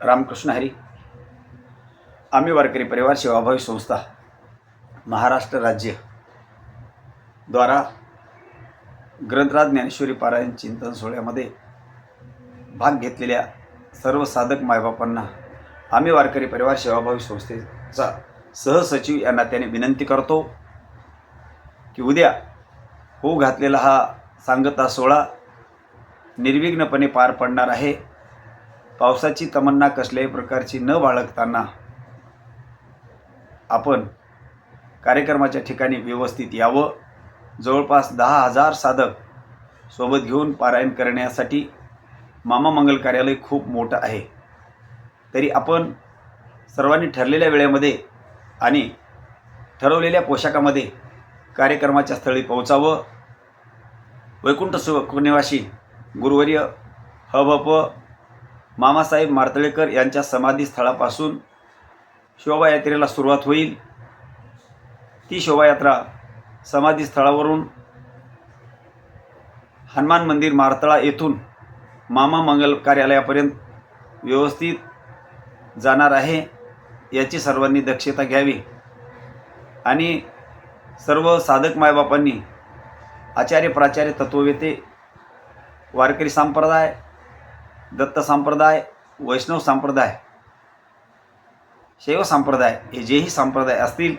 रामकृष्ण हरी आम्ही वारकरी परिवार सेवाभावी संस्था महाराष्ट्र राज्य द्वारा ग्रंथराज ज्ञानेश्वरी पारायण चिंतन सोहळ्यामध्ये भाग घेतलेल्या सर्व साधक मायबापांना आम्ही वारकरी परिवार सेवाभावी संस्थेचा सहसचिव या नात्याने विनंती करतो की उद्या होऊ घातलेला हा सांगता सोहळा निर्विघ्नपणे पार पडणार आहे. पावसाची तमन्ना कसल्याही प्रकारची न बाळगताना आपण कार्यक्रमाच्या ठिकाणी व्यवस्थित यावं. जवळपास दहा हजार साधक सोबत घेऊन पारायण करण्यासाठी मामा मंगल कार्यालय खूप मोठं आहे. तरी आपण सर्वांनी ठरलेल्या वेळेमध्ये आणि ठरवलेल्या पोशाखामध्ये कार्यक्रमाच्या स्थळी पोहोचावं. वैकुंठ सु निवासी गुरुवर्य प मामासाहेब मार्तळेकर यांच्या समाधीस्थळापासून शोभायात्रेला सुरुवात होईल. ती शोभायात्रा समाधी स्थळावरून हनुमान मंदिर मारतळा येथून मामा मंगल कार्यालयापर्यंत व्यवस्थित जाणार आहे याची सर्वांनी दक्षता घ्यावी. आणि सर्व साधक मायबापांनी आचार्य प्राचार्य तत्ववेते वारकरी संप्रदाय दत्त संप्रदाय वैष्णव संप्रदाय शैव संप्रदाय हे जेही संप्रदाय असतील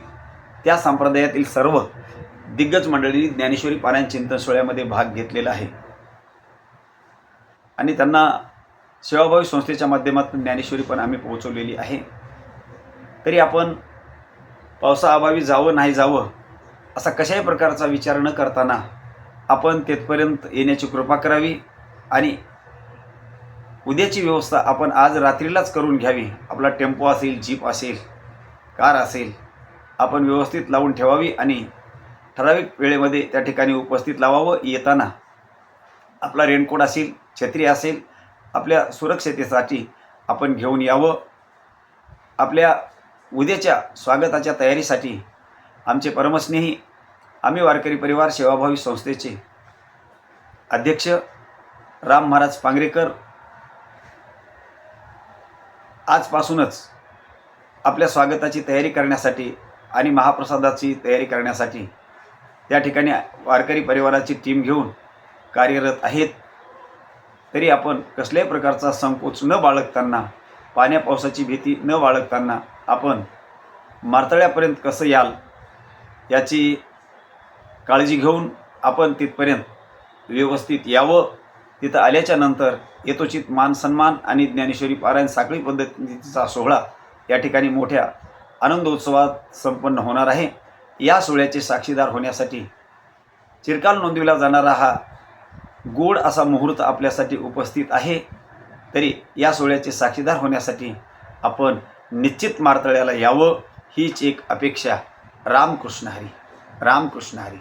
त्या संप्रदायातील सर्व दिग्गज मंडळींनी ज्ञानेश्वरी पारायण चिंतन सोहळ्यामध्ये भाग घेतलेला आहे. आणि त्यांना सेवाभावी संस्थेच्या माध्यमातून ज्ञानेश्वरी पण आम्ही पोहोचवलेली आहे. तरी आपण पावसाअभावी जावं नाही जावं असा कशाही प्रकारचा विचार न करताना आपण तेथपर्यंत येण्याची कृपा करावी आणि उद्याची व्यवस्था आपण आज रात्रीलाच करून घ्यावी. आपला टेम्पो असेल जीप असेल कार असेल आपण व्यवस्थित लावून ठेवावी आणि ठराविक वेळेमध्ये त्या ठिकाणी उपस्थित लावावं येताना. आपला रेनकोट असेल छत्री असेल आपल्या सुरक्षतेसाठी आपण घेऊन यावं. आपल्या उद्याच्या स्वागताच्या तयारीसाठी आमचे परमस्नेही आम्ही वारकरी परिवार सेवाभावी संस्थेचे अध्यक्ष राम महाराज पांगरेकर आजपासूनच आपल्या स्वागताची तयारी करण्यासाठी आणि महाप्रसादाची तयारी करण्यासाठी त्या ठिकाणी वारकरी परिवाराची टीम घेऊन कार्यरत आहेत. तरी आपण कसल्याही प्रकारचा संकोच न बाळगताना पाण्या पावसाची भीती न बाळगताना आपण मारतळ्यापर्यंत कसं याल याची काळजी घेऊन आपण तिथपर्यंत व्यवस्थित यावं. तिथं आल्याच्यानंतर यथोचित मान सन्मान आणि ज्ञानेश्वरी पारायण साखळी पद्धतीचा सोहळा या ठिकाणी मोठ्या आनंदोत्सवात संपन्न होणार आहे. या सोहळ्याचे साक्षीदार होण्यासाठी चिरकाल नोंदविला जाणारा हा गोड असा मुहूर्त आपल्यासाठी उपस्थित आहे. तरी या सोहळ्याचे साक्षीदार होण्यासाठी आपण निश्चित मारतळ्याला यावं हीच एक अपेक्षा. रामकृष्ण हरी रामकृष्ण हरी.